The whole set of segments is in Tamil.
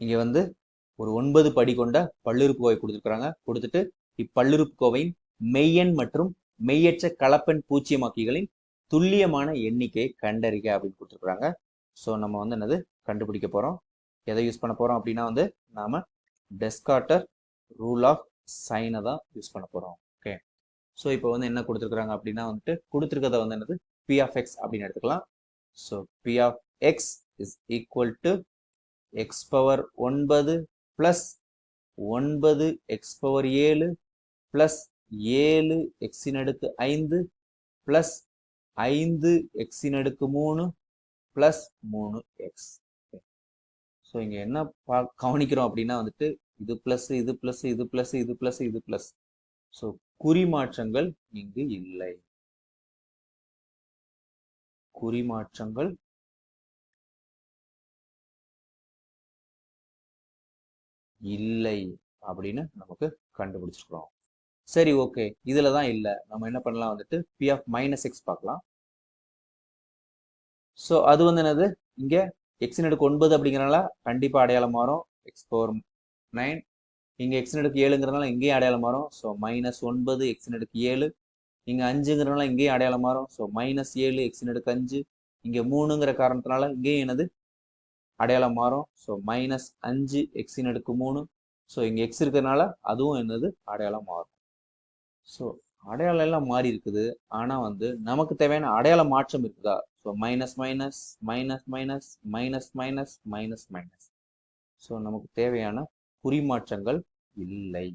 இங்கே வந்து ஒரு ஒன்பது படி கொண்ட பல்லுறுப்புக்கோவை கொடுத்துருக்குறாங்க. கொடுத்துட்டு இப்பல்லுறுப்புக்கோவையின் மெய்யெண் மற்றும் மெய்யற்ற கலப்பெண் பூச்சியமாக்கிகளின் துல்லியமான எண்ணிக்கையை கண்டறிக அப்படின்னு கொடுத்துருக்குறாங்க. ஸோ நம்ம வந்து என்னது? கண்டுபிடிக்க போகிறோம் எதை யூஸ் பண்ண போகிறோம் அப்படின்னா வந்து நாம் டெஸ்கார்டர் ரூல் ஆஃப் சைனை தான் யூஸ் பண்ண போகிறோம் ஓகே ஸோ இப்போ வந்து என்ன கொடுத்துருக்குறாங்க அப்படின்னா வந்துட்டு கொடுத்துருக்கத வந்து என்னது? பி ஆஃப் எக்ஸ் அப்படின்னு எடுத்துக்கலாம். So P of X is equal to X power ஒன்பது ப்ளஸ் ஒன்பது எக்ஸ் பவர் ஏழு ப்ளஸ் ஏழு எக்ஸின் அடுக்கு ஐந்து ப்ளஸ் ஐந்து எக்ஸின் அடுக்கு மூணு ப்ளஸ் மூணு எக்ஸ் ஸோ இங்கே என்ன பா கவனிக்கிறோம் அப்படின்னா வந்துட்டு இது ப்ளஸ் இது ப்ளஸ் இது ப்ளஸ் இது ப்ளஸ் இது ப்ளஸ் ஸோ குறிமாற்றங்கள் இங்கு இல்லை. குறிமாற்றங்கள் இல்லை அப்படின்னு நமக்கு கண்டுபிடிச்சிருக்கிறோம். சரி ஓகே இதுல தான் இல்லை. நம்ம என்ன பண்ணலாம் வந்துட்டு பி ஆஃப் மைனஸ் எக்ஸ் பார்க்கலாம். ஸோ அது வந்து என்னது? இங்கே எக்ஸின் அடுக்கு ஒன்பது அப்படிங்கிறனால கண்டிப்பாக அடையாளம் மாறும். எக்ஸ் பவர் நைன் இங்கே எக்ஸின் அடுக்கு ஏழுங்கிறதுனால இங்கேயும் அடையாளம் மாறும். ஸோ மைனஸ் ஒன்பது எக்ஸின் அடுக்கு ஏழு. இங்கே அஞ்சுங்கிறனால இங்கேயும் அடையாளம் மாறும். ஸோ மைனஸ் ஏழு எக்ஸின் அடுக்கு அஞ்சு. இங்கே மூணுங்கிற காரணத்தினால இங்கேயும் என்னது? அடையாளம் மாறும். ஸோ மைனஸ் அஞ்சு எக்ஸின் அடுக்கு மூணு. ஸோ இங்கே எக்ஸ் இருக்கிறதுனால அதுவும் என்னது? அடையாளம் மாறும். ஸோ அடையாளம் எல்லாம் மாறி இருக்குது. ஆனால் வந்து நமக்கு தேவையான அடையாள மாற்றம் இருக்குதா? So minus minus minus minus minus minus minus minus so நமக்கு தேவையான குறிமாற்றங்கள் இல்லை.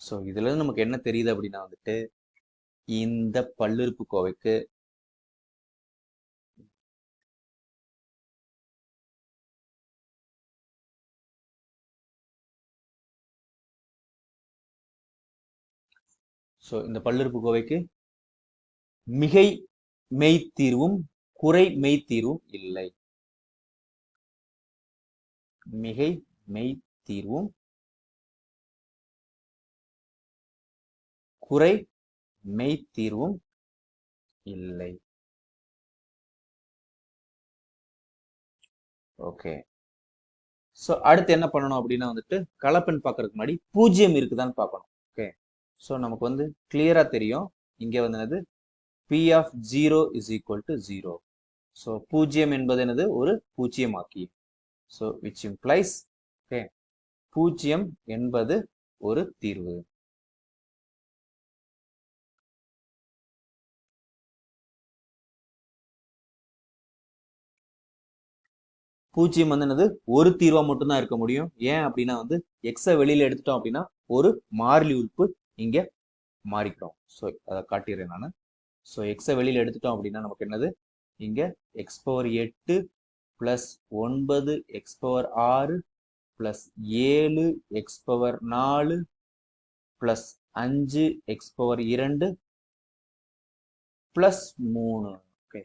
ஸோ இதுலேருந்து நமக்கு என்ன தெரியுது அப்படின்னா வந்துட்டு இந்த பல்லுறுப்புக்கோவைக்கு ஸோ இந்த பல்லுறுப்புக்கோவைக்கு மிகை மெய்த்தீர்வும் குறை மெய்த்தீர்வும் இல்லை. மிகை மெய்த்தீர்வும் குறை மெய்த்தீர்வும் இல்லை. ஓகே ஸோ அடுத்து என்ன பண்ணணும் அப்படின்னா வந்துட்டு கலப்பெண் பார்க்கறதுக்கு முன்னாடி பூஜ்ஜியம் இருக்குதான்னு பார்க்கணும். ஓகே ஸோ நமக்கு வந்து கிளியரா தெரியும். இங்கே வந்து என்னது? P of zero is equal to zero so பூஜ்ஜியம் என்பது என்னது? ஒரு பூஜ்ஜியமாக்கி ஸோ விச் இம்ப்ளைஸ் ஓகே பூஜ்ஜியம் என்பது ஒரு தீர்வு. பூஜ்ஜியம் வந்து என்னது? ஒரு தீர்வா மட்டும்தான் இருக்க முடியும். ஏன் அப்படின்னா வந்து எக்ஸை வெளியில எடுத்துட்டோம் அப்படின்னா ஒரு மாறிலி உறுப்பு இங்க மாறிக்கிறோம் ஸோ அதை காட்டிடுறேன் நான். ஸோ எக்ஸை வெளியில எடுத்துட்டோம் அப்படின்னா நமக்கு என்னது? இங்க எக்ஸ் பவர் எட்டு பிளஸ் ஒன்பது எக்ஸ் பவர் ஆறு பிளஸ் ஏழு எக்ஸ் பவர் நாலு பிளஸ் அஞ்சு எக்ஸ் பவர் இரண்டு பிளஸ் மூணு. ஓகே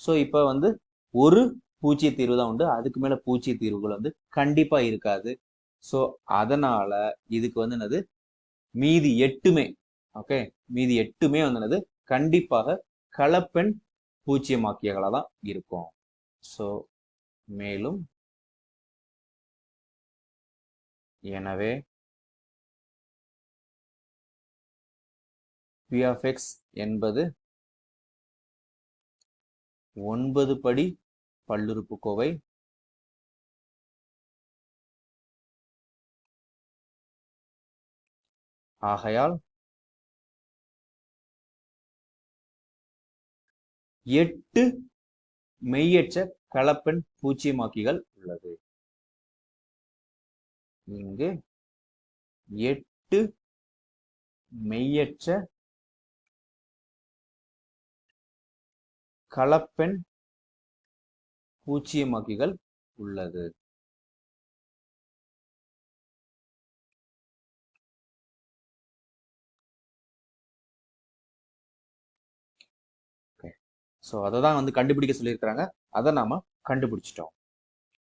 ஸோ இப்போ வந்து ஒரு பூச்சிய தீர்வு தான் உண்டு. அதுக்கு மேல பூச்சிய தீர்வுகள் வந்து கண்டிப்பா இருக்காது. ஸோ அதனால இதுக்கு வந்து என்னது? மீதி எட்டுமே ஓகே மீதி எட்டுமே வந்து என்னது? கண்டிப்பாக கலப்பெண் பூச்சியமாக்கியகளாக தான் இருக்கும். ஸோ மேலும் எனவே பி ஆஃப் எக்ஸ் என்பது ஒன்பது படி பல்லுறுப்புக்கோவை. ஆகையால் எட்டு மெய்யற்ற கலப்பெண் பூச்சியமாக்கிகள் உள்ளது. இங்கு எட்டு மெய்யற்ற கலப்பெண் பூச்சியமாக்கிகள் உள்ளது. ஸோ அதை தான் வந்து கண்டுபிடிக்க சொல்லியிருக்கிறாங்க. அதை நாம கண்டுபிடிச்சிட்டோம்.